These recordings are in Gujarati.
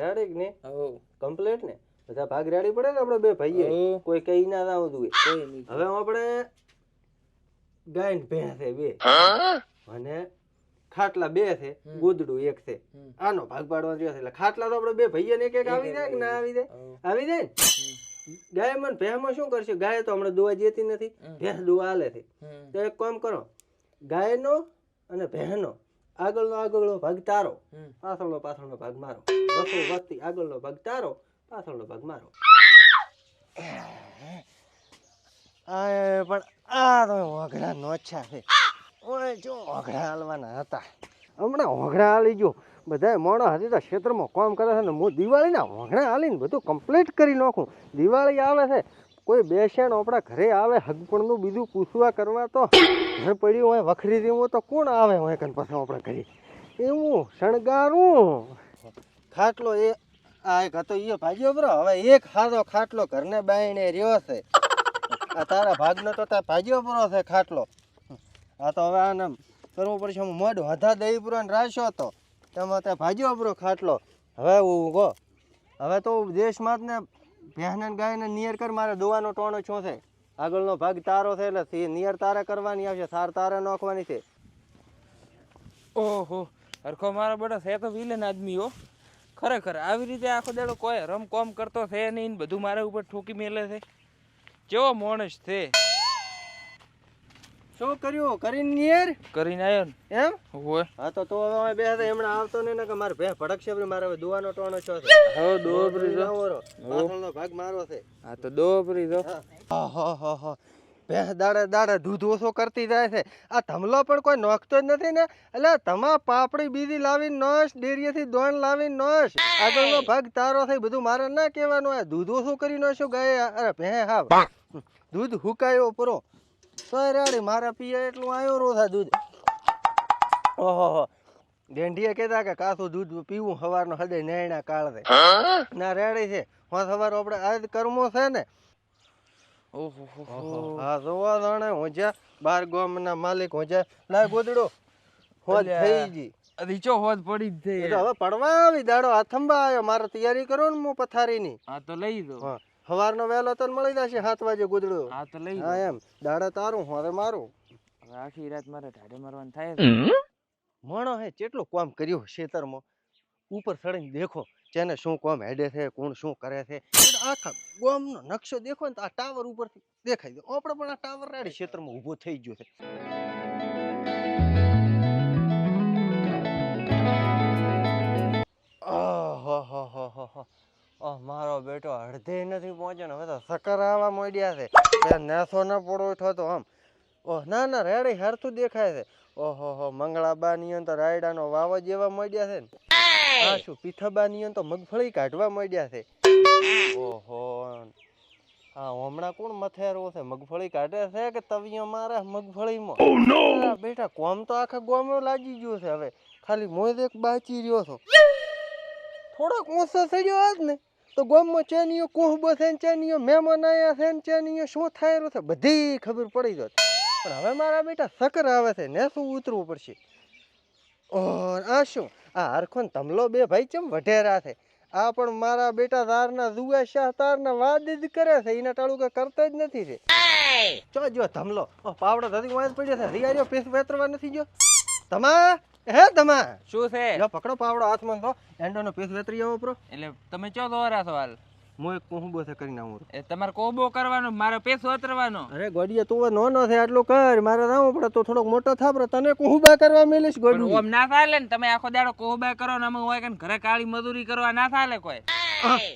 રેડી ને કમ્પ્લીટ ને? બધા ભાગ રેડી પડે ને આપણે બે ભાઈએ? કોઈ કઈ ના ના હોય. હવે આપણે ગાયન ભેણ છે બે. અને ખાટલા બે છે ગોદડું એક છે. આનો ભાગ પાડવા રહ્યો છે એટલે ખાટલા તો આપણે બે ભાઈએ ને એક એક આવી જાય કે ના આવી જાય. આવી જાય ને? ગાય મન ભેહમાં શું કરશે? ગાય તો હમણાં દુવા જેતી નથી. ભેંસ દુવા હાલે છે. તો એક કામ કરો. ગાયનો અને ભેંસનો આગળનો આગળનો ભાગ તારો. પાછળનો પાછળનો ભાગ મારો. વસ્તુ વસ્તી આગળનો ભાગ તારો પાછળનો ભાગ મારો. આ પણ આ તો ઓઘડા નોછા છે. ઓય જો ઓઘડા હાલવાના હતા. હમણાં ઓઘડા હાલી ગયો. બધા મોણો હતી તો ક્ષેત્રમાં કામ કરે છે ને હું દિવાળીના ઓઘડા હાલીને બધું કમ્પ્લીટ કરી નાખું. દિવાળી આવે છે કોઈ બેસેણ આપણા ઘરે આવે, હગપણનું બીજું પૂછવા કરવા તો ઘર પડ્યું હોય, વખરી દેવું તો કોણ આવે હોય કન પછી આપણે ઘરે? એવું, શણગારું. ખાટલો એ, આ એક હતો એ ભાગ્યો બરો. હવે એક હાદો ખાટલો ઘરને બાઈને રહ્યો છે. આ તારા ભાગનો તો તાર ભાગ્યો બરો છે ખાટલો. આ તો હવે આને કરવું પડશે. હું મોઢ વધા દઈ પૂરો ને રાખ્યો તો. તેમાં ત્યાં ભાગ્યો બરો ખાટલો. હવે હું ગો હવે તો દેશમાં જ ને ભેંસને ને ગાયને નિયર કર, મારે દોવાનો ટોણો છો છે. આગળનો ભાગ તારો છે, એટલે નિયર તારે કરવાની આવશે, સાર તારે નાખવાની છે. ઓહો, હરખો મારો બડો છે તો વિલન આદમી હો. ખરેખર, આવી રીતે આખો દાડો કોઈ રમ કોમ કરતો છે નહીં બધું મારા ઉપર ઠોકી મેલે છે. કેવો માણસ છે. શું કર્યું? કરીને નિયર? કરીને આવ્યો એમ? હોય. હા તો તો હવે અમે બે હતા એમણે આવતો નહીં ને કે મારે ભે ભડકશે બરી મારે હવે દુવાનો ટોણો છો હો દોબરી જો. પાછળનો ભાગ મારો છે. હા તો દોબરી જો. હા. ભેંસ દાડે દાડે દૂધ ઓછો કરતી જાય છે. આ ધમલો પણ કોઈ નોખતો જ નથી ને. એટલે તમા પાપડી બીજી લાવી નોશ ડેરીએથી દોણ લાવી નોશ. આગળનો ભાગ તારો થઈ બધું મારે ના કહેવાનું. આ દૂધ ઓછું કરી નોશું ગાય. અરે ભે હા. દૂધ હુકાયો પરો તો મારા મારે પીએ એટલું આવ્યો રો થાય દૂધ. ઓહો ગેંઢીએ કહેતા કે કાસું દૂધ પીવું સવારનો હદે નેણા કાળે ના રેડી છે. હું સવાર આપણે આ કર્મો છે ને. ઓહો હો જોવા જાણે હોજા બાર ગામના માલિક હોજા લાય ગોદડો. હોજ થઈ ગઈ. રીચો ચો હોદ પડી જ થઈ હવે પડવા આવી દાડો આથંબા આવ્યો. મારે તૈયારી કરો ને હું પથારીની. હા તો લઈ દો. હા. સવારનો વહેલો તો મળી જશે સાત વાગે ગોદડો. હા તો લઈ હા એમ. દાડા તારું હવે મારું. હવે આખી રાત મારે ઢાડે મારવાનું થાય મણો હે કેટલું કામ કર્યું ખેતરમાં ઉપર ચડીને દેખો જેને શું કોમ હેડે છે કોણ શું કરે છે. આખા આખા ગામનો નકશો દેખો ને તો આ ટાવર ઉપરથી દેખાય દે. આપણે પણ આ ટાવર રાડી ક્ષેત્રમાં ઊભો થઈ ગયો છે. આહાહાહાહા. આહ, મારો બેટો અડધે નથી પહોંચ્યો ને હવે તો સકર આવવા માંડ્યા છે. ત્યાં નેસો ન પડો થતો તો આમ. ઓહ ના ના રેડી હરતું દેખાય છે. ઓહો હો મંગળાબા નિયન તો રાયડાનો વાવ જેવા મળ્યા છે ને. આ શું પીઠબા ની તો મગફળી કાઢવા માંડ્યા છે. ઓહો હા હમણાં કોણ મથેરો છે? મગફળી કાઢે છે કે તવિયો મારે મગફળીમાં? આ બેટા કોમ તો આખા ગોમો લાગી ગયો છે હવે. ખાલી મોજ એક બાચી રહ્યો છો. થોડોક ઊંચો ચડ્યો આજ ને. તો ગોમમાં ચેનીઓ કુહબો છે ને ચેનીઓ મહેમાન આયા છે ને ચેનીઓ શું થાય રહ્યું છે? બધી ખબર પડી જાત પણ હવે મારા બેટા સકર આવે છે ને શું ઉતરવું પડશે? ઓર આ શું? આ હરખો ને તમલો બે ભાઈ ચમ વઢેરા છે? આ પણ મારા બેટા તારના જુએ શાહ તારના વાદ જ કરે છે. એના ટાળું કે કરતા જ નથી છે. ચો જો ધમલો? પાવડો ધરી વાંચ પડ્યો છે. રિયાજો પેસ વેતરવા નથી જો તમા હે તમા. શું છે? લો પકડો પાવડો હાથમાં તો એન્ડોનો પીસ વેતરી આવો પ્રો એટલે તમે ચો દોરા છો હાલ હું એક કોહબો છે કરીને આવું એ તમારે કોહબો કરવાનો મારો પેસો વતરવાનો અરે ગોડીએ તું નો નો છે આટલું કર. મારે રાવું પડે તો થોડોક મોટો થાપરે તને કોહબા કરવા મેલીશ ગોડી. ઓમ ના ચાલે ને તમે આખો દાડો કોહબા કરો ને અમે હોય કે ઘરે કાળી મજૂરી કરવા ના ચાલે કોઈ?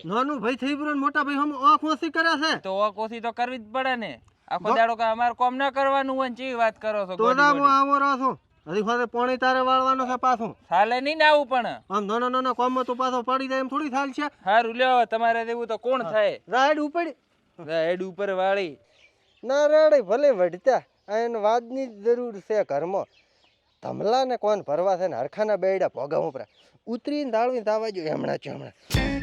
નાનું ભાઈ થઈ ગયું મોટા ભાઈ હમ આંખ ઓછી કરે છે. તો ઓ કોશી તો કરવી જ પડે ને. આખો દાડો કે અમારે કોમ ના કરવાનું હોય ને ચી વાત કરો છો તો હું આવો રહો છું હજી ફાતે પોણી તારે વાળવાનો છે પાછું. ચાલે નહીં ને આવું પણ. આમ નાનો નાનો કોમ તો પાછો પડી જાય એમ થોડી થાલ છે. હારું લ્યો તમારે દેવું તો કોણ થાય? રાઈડ ઉપડી રાડ ઉપર વાળી. ના રાડે ભલે વઢતા એને વાદની જ જરૂર છે ઘરમાં. ધમલા ને કોણ ભરવા છે ને હરખાના બેડા ભોગા ઉપરા. ઉતરીને દાળવીને તાવા જોઈએ હમણાં છે હમણાં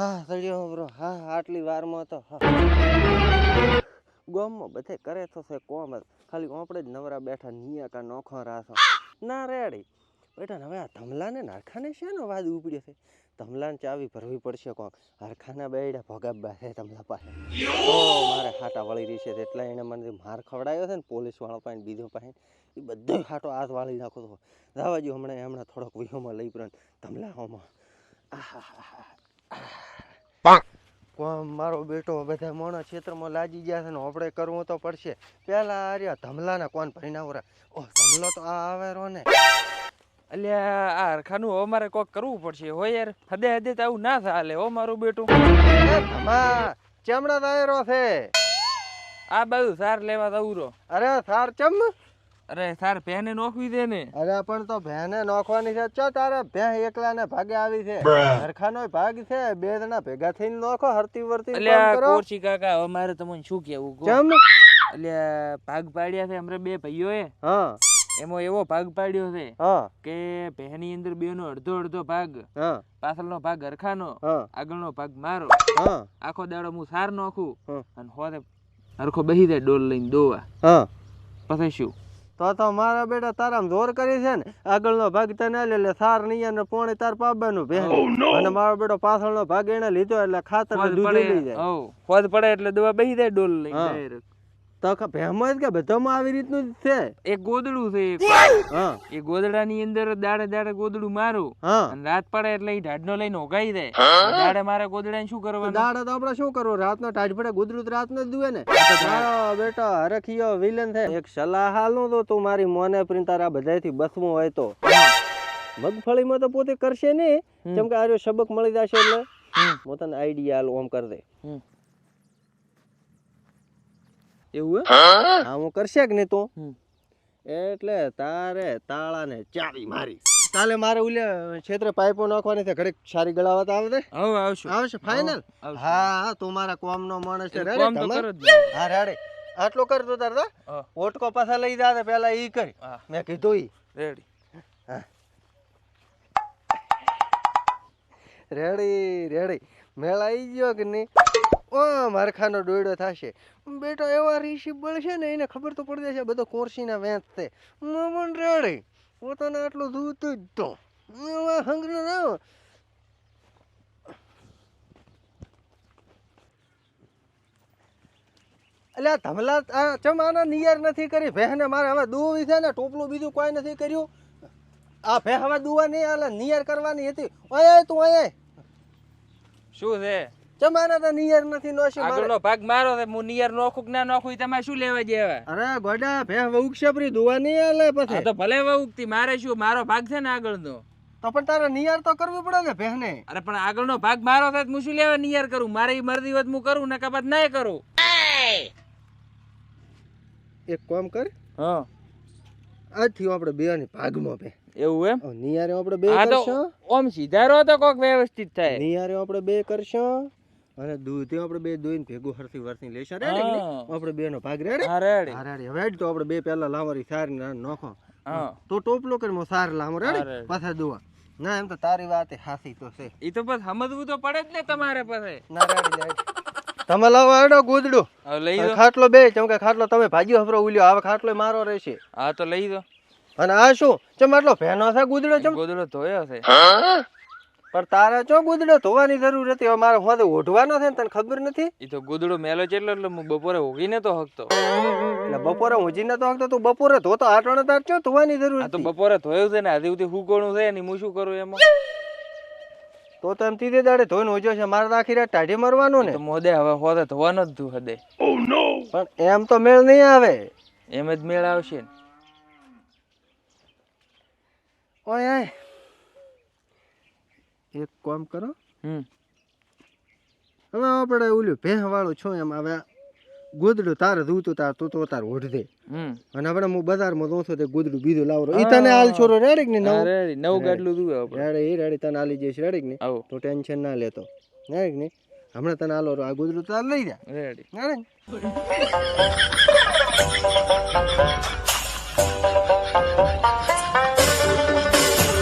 હા, સળિયો બ્રો હા આટલી વારમાં તો, હા. બધે કરે તો છે કોમ ખાલી આપણે જ નવરા બેઠા નિયા કા નોખો રાસો ના રેડી. બેટા હવે આ ધમલાને નારખાને શેનો વાદ ઉપડ્યો છે? ધમલાને ચાવી ભરવી પડશે કોક. હરખાના બેડા ભોગાબા છે ધમલા પાસે. ઓ, મારે હાટા વળી રહી છે. એટલે એને મને માર ખવડાવ્યો છે ને, પોલીસ વાળો પાસે બીજો પાસે એ બધો હાટો હાથ વાળી નાખો તો. રાવા જો હમણાં હમણાં થોડોક વિહોમાં લઈ પણ ધમલાઓમાં કોણ મારો બેટો બધા મોણા ક્ષેત્રમાં લાગી ગયા છે ને આપણે કરવું તો પડશે. પેલા આર્યા ધમલાના કોણ પરિણાવરા ઓ ધમલો તો આ આવે રો ને. અલ્યા આ હરખાનું હવે મારે કોક કરવું પડશે. હો યાર હદે હદે તો આવું ના ચાલે હો મારું બેટું. એ ધમા ચમડા દાયરો છે. આ બધું સાર લેવા જવું રો અરે સાર ચમ? અરે સાર ભેને નોખવી દે ને. અરે પણ તો ભેને નોખવાની છે. ચો તારે ભે એકલા ને ભાગે આવી છે. હરખાનો ભાગ છે. બે જણા ભેગા થઈને નોખો હરતી વર્તી એટલે કોરચી કાકા હવે મારે તમને શું કેવું ચમ. અલ્યા ભાગ પાડ્યા છે અમારે બે ભાઈઓએ. હા. એમાં એવો ભાગ પાડ્યો છે કે ભેની અંદર બે નો અડધો અડધો ભાગ હા. પાછળનો ભાગ હરખાનો આગળનો ભાગ મારો. આખો દાડો હું સાર નોખું. અને હોદે હરખો બહી જાય ડોલ લઈને દોવા. પછી શું? તો તો મારા બેટા તારામ જોર કરી છે ને. આગળનો ભાગ તને લે એટલે સાર નહીં અને પોણે તાર પાબાનું ભેન અને મારો બેટો પાછળનો ભાગ એને લીધો એટલે ખાતર ને દૂધ લઈ જાય. હોદ પડે એટલે દવા બેહી જાય ડોલ લઈ. તો ખ- કે બધામાં આવી રીતનું જ છે. એક ગોદડું છે હા. એ ગોદડાની અંદર દાડે દાડે ગોદડું મારું. અને રાત પડે એટલે ઈ ઢાઢનો લઈને ઓગાઈ દે. દાડે મારે ગોદડાને શું કરવાનું? દાડે તો આપણે શું કરવું? રાતનો ટાઢ પડે ગુદરું તો રાતનો જ દુએ ને. બેટા હરખીયો વિલન છે. એક સલાહ હાલું તો તું મારી મોને પ્રિન્તારા તારા બધાયથી બસવું હોય તો. મગફળીમાં તો પોતે કરશે ને કેમ કે આર્યો સબક મળી જશે એટલે. હું તને આઈડિયા ઓમ કરી દે. એવું હા? હું કરશે કે નહીં તો? એટલે તારે તાળાને ચાવી મારી. કાલે મારે ઉલે ક્ષેત્રે પાઇપો નાખવાની છે ઘડીક સારી ગળાવત આવે છે હવે આવશે. આવશે ફાઇનલ હા હા તું મારા કોમનો માણસ છે. રેડી કામ તો તમાર? કરો જ ને. હા રેડી આટલું કર તું તાર ઓટકો પાછા લઈ જા પેલા ઈ કરી. મેં કીધું ઈ. રેડી રેડી રેડી મેળ આવી ગયો કે નહીં? ઓ મારખાનો ડોયડો થશે. બેટો, એવા ઋષિ બળશે ને, એને ખબર તો પડી જશે, બધો કોરસીના વેંત છે. મમણ રેડી. પોતાને આટલું ધૂતું જ તો. એવા હંગનો ના એટલે ધમલા ચમ આના નિયર નથી કરી? ભેહને મારે હવે દુવી છે ને, ટોપલું બીજું કોઈ નથી કર્યું. આ ભે હવે દુવા નહીં આલે નિયર કરવાની હતી. ઓય તું અહીંયા. શું છે? ચમ આના તો નિયર નથી નોશી આગળનો ભાગ મારો છે હું નિયર નોખું કે ના નોખું તમારે શું લેવા જેવા અરે ગોડા ભે હવે દુવા નહીં આલે પછી. તો ભલે મારે શું મારો ભાગ છે ને આગળનો? તો પણ તારે નિયર તો કરવી પડે ને ભેહને અરે પણ આગળનો ભાગ મારો થાય હું શું લેવા નિયર કરું? મારે મરજી હોત હું કરું ને કરું. એક કામ કર. હા. આજથી આપણે બે ની ભાગમાં ભે એવું એમ? નિયારે આપણે બે કરશું. ઓમ સીધારો તો કોક વ્યવસ્થિત થાય. નિયારે આપણે બે કરશું. અને દૂધ આપણે બે દોઈને ભેગું હરસી વરસી લેશે. રેડી. આપણે બે નો ભાગ રેડી રેડી રેડી હવે તો આપણે બે પહેલા લાવરી સારી ના નોખો. તો ટોપલો કરી મો સાર લાવો. રેડી. પાછા દુવા. ના એમ તો તારી વાત હાસી તો છે. ઈ તો બસ સમજવું તો પડે જ ને તમારે પાસે ના રેડી રેડી તમે લાવો હેડો ગોદડો. લઈ દો ખાટલો બે ચમ કે ખાટલો તમે ભાજી હફરો ઉલ્યો. હવે ખાટલો મારો રહેશે. હા તો લઈ દો અને આ શું? ચમ આટલો ભેનો છે ગુદડો ચમ? ગોદડો ધોયો છે. પણ તારે ચો ગુદડો ધોવાની જરૂર હતી મારે હોદે ઓઢવાનો છે ને તને ખબર નથી? એ તો ગુદડો મેલો છે એટલે હું બપોરે ઉગીને તો હકતો. એટલે બપોરે ઊંઘીને તો હકતો તું બપોરે ધોતો આટણો તાર ચો ધોવાની જરૂર આ તો બપોરે ધોયું છે ને આજે સુધી હુકોણું છે ને હું શું કરું એમાં? તો તો એમ તીધે દાડે ધોઈને ઓજો છે મારે તો આખી રાત ટાઢી મરવાનું ને. મોદે હવે હોદે ધોવાનો જ તું હદે. પણ એમ તો મેળ નહીં આવે. એમ જ મેળ આવશે ને. ઓય આય એક કામ કરો. હમ. હવે આપણે ઓલું ભેહ વાળું છો એમ. હવે ગોદડું તારે ધૂતું તાર તું તો તાર ઓઢ દે હમ. અને આપણે હું બજારમાં જોઉં છું તે ગોદડું બીજું લાવરો. ઈ તને હાલ છોરો રેડીક ને નવ? નવું ગાડલું દુવે આપણે. રેડી ઈ રેડી. તને હાલી જઈશ. રેડી ને તો ટેન્શન ના લેતો. રેડી ને હમણાં તને હાલો આ ગોદડું તાર લઈ જા. રેડી. રેડી